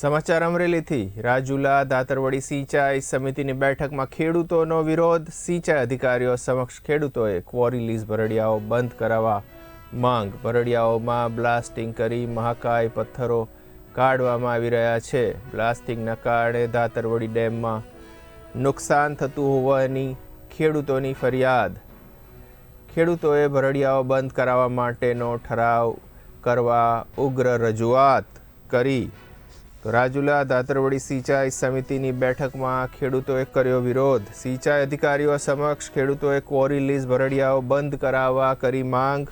સમાચાર અમરેલીથી રાજુલા, દાતરવડી સિંચાઈ સમિતિની બેઠકમાં ખેડૂતોનો વિરોધ. સિંચાઈ અધિકારીઓ સમક્ષ ખેડૂતોએ ક્વોરી લીઝ ભરડિયાઓ બંધ કરાવવા માંગ. ભરડિયાઓમાં બ્લાસ્ટિંગ કરી મહાકાય પથ્થરો કાઢવામાં આવી રહ્યા છે. બ્લાસ્ટિંગના કારણે દાતરવડી ડેમમાં નુકસાન થતું હોવાની ખેડૂતોની ફરિયાદ. ખેડૂતોએ ભરડિયાઓ બંધ કરાવવા માટેનો ઠરાવ કરવા ઉગ્ર રજૂઆત કરી. તો રાજુલા દાતરવડી સિંચાઈ સમિતિની બેઠકમાં ખેડૂતોએ કર્યો વિરોધ. સિંચાઈ અધિકારીઓ સમક્ષ ખેડૂતોએ ક્વોરી લીઝ ભરડિયાઓ બંધ કરાવવા કરી માંગ.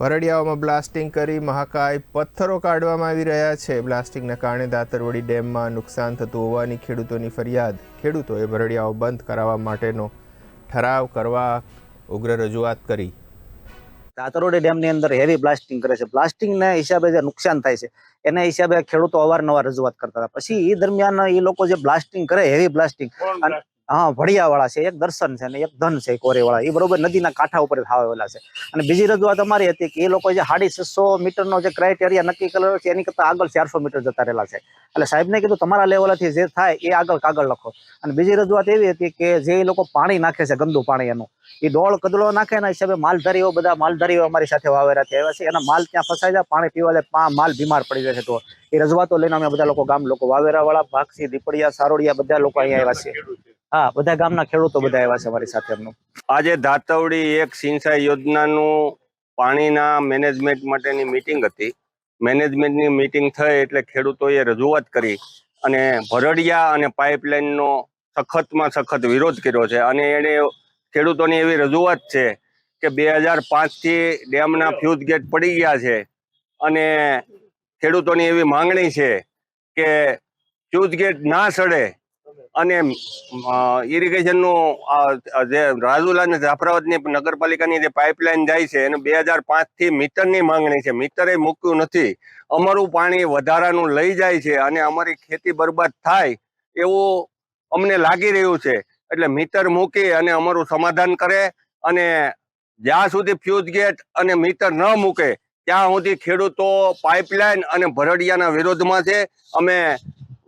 ભરડિયાઓમાં બ્લાસ્ટિંગ કરી મહાકાય પથ્થરો કાઢવામાં આવી રહ્યા છે. બ્લાસ્ટિંગના કારણે દાતરવડી ડેમમાં નુકસાન થતું હોવાની ખેડૂતોની ફરિયાદ. ખેડૂતોએ ભરડિયાઓ બંધ કરાવવા માટેનો ઠરાવ કરવા ઉગ્ર રજૂઆત કરી. દાતરોડી ડેમની અંદર હેવી બ્લાસ્ટિંગ કરે છે. બ્લાસ્ટિંગના હિસાબે જે નુકસાન થાય છે એના હિસાબે ખેડૂતો અવારનવાર રજૂઆત કરતા હતા. પછી એ દરમિયાન એ લોકો જે બ્લાસ્ટિંગ કરે હેવી બ્લાસ્ટિંગ હા ભળિયાવાળા છે, એક દર્શન છે અને એક ધન છે કોરે વાળા એ બરોબર નદીના કાંઠા ઉપર આવેલા છે. અને બીજી રજૂઆત અમારી હતી કે એ લોકો જે સાડી છસો મીટરનો જે ક્રાઇટેરિયા નક્કી કરેલો છે, એની કરતા આગળ ચારસો મીટર જતા રહેલા છે. એટલે સાહેબને કીધું, તમારા લેવલથી જે થાય એ આગળ કાગળ લખો. અને બીજી રજૂઆત એવી હતી કે જે લોકો પાણી નાખે છે, ગંદુ પાણી એનું. એ ડોળ કદડો નાખે એના હિસાબે માલધારીઓ બધા માલધારીઓ અમારી સાથે વાવેરા થયા છે. એના માલ ત્યાં ફસાઈ જાય, પાણી પીવા લે માલ બીમાર પડી જાય તો. એ રજૂઆતો લઈને અમે બધા લોકો ગામ લોકો વાવેરા વાળા ભાગસી દીપડિયા, સારોડિયા બધા લોકો અહીંયા આવ્યા છે. હા, બધા ગામના ખેડૂતો બધા આવ્યા છે અમારી સાથે એમનું. આજે ધાતવડી એક સિંચાઈ યોજનાનું પાણીના મેનેજમેન્ટ માટેની મીટિંગ હતી. મેનેજમેન્ટની મીટિંગ થઈ એટલે ખેડૂતોએ રજૂઆત કરી અને ભરડિયા અને પાઇપલાઇનનો સખતમાં સખત વિરોધ કર્યો છે. અને એને ખેડૂતોની એવી રજૂઆત છે કે બે હજાર પાંચથી ડેમના ફ્યુઝ ગેટ પડી ગયા છે અને ખેડૂતોની એવી માંગણી છે કે ફ્યુઝ ગેટ ના સડે અને ઇરિગેશનનું જે રાજુલા અને જાફરાબાદની નગરપાલિકાની જે પાઇપલાઇન જાય છે, એને બે હજાર પાંચથી મીટરની માંગણી છે. મીટરે મૂક્યું નથી. અમારું પાણી વધારાનું લઈ જાય છે અને અમારી ખેતી બરબાદ થાય એવું અમને લાગી રહ્યું છે. એટલે મીટર મૂકી અને અમારું સમાધાન કરે અને જ્યાં સુધી ફ્યુઝ ગેટ અને મીટર ન મૂકે, ત્યાં સુધી ખેડૂતો પાઇપલાઇન અને ભરડિયાના વિરોધમાં છે. અમે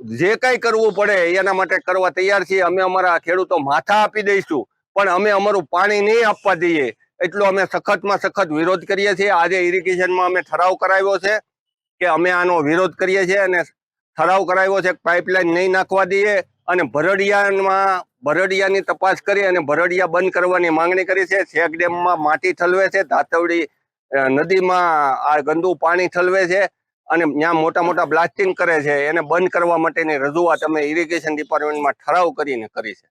જે કઈ કરવું પડે એના માટે કરવા તૈયાર છીએ. અમે અમારા ખેડૂતો માથા આપી દઈશું, પણ અમે અમારું પાણી નહીં આપવા દઈએ. એટલો અમે સખતમાં સખત વિરોધ કરીએ છીએ. આજે ઇરિગેશનમાં અમે ઠરાવ કરાવ્યો છે કે અમે આનો વિરોધ કરીએ છીએ અને ઠરાવ કરાવ્યો છે પાઇપલાઇન નહીં નાખવા દઈએ અને ભરડિયામાં, ભરડિયાની તપાસ કરી અને ભરડિયા બંધ કરવાની માંગણી કરી છે. શેક ડેમમાં માટી ઠલવે છે ધાતવડી નદીમાં આ ગંદુ પાણી ઠલવે છે. અને ત્યાં મોટા મોટા બ્લાસ્ટિંગ કરે છે, એને બંધ કરવા માટેની રજૂઆત અમે ઇરિગેશન ડિપાર્ટમેન્ટમાં ઠરાવ કરીને કરી છે.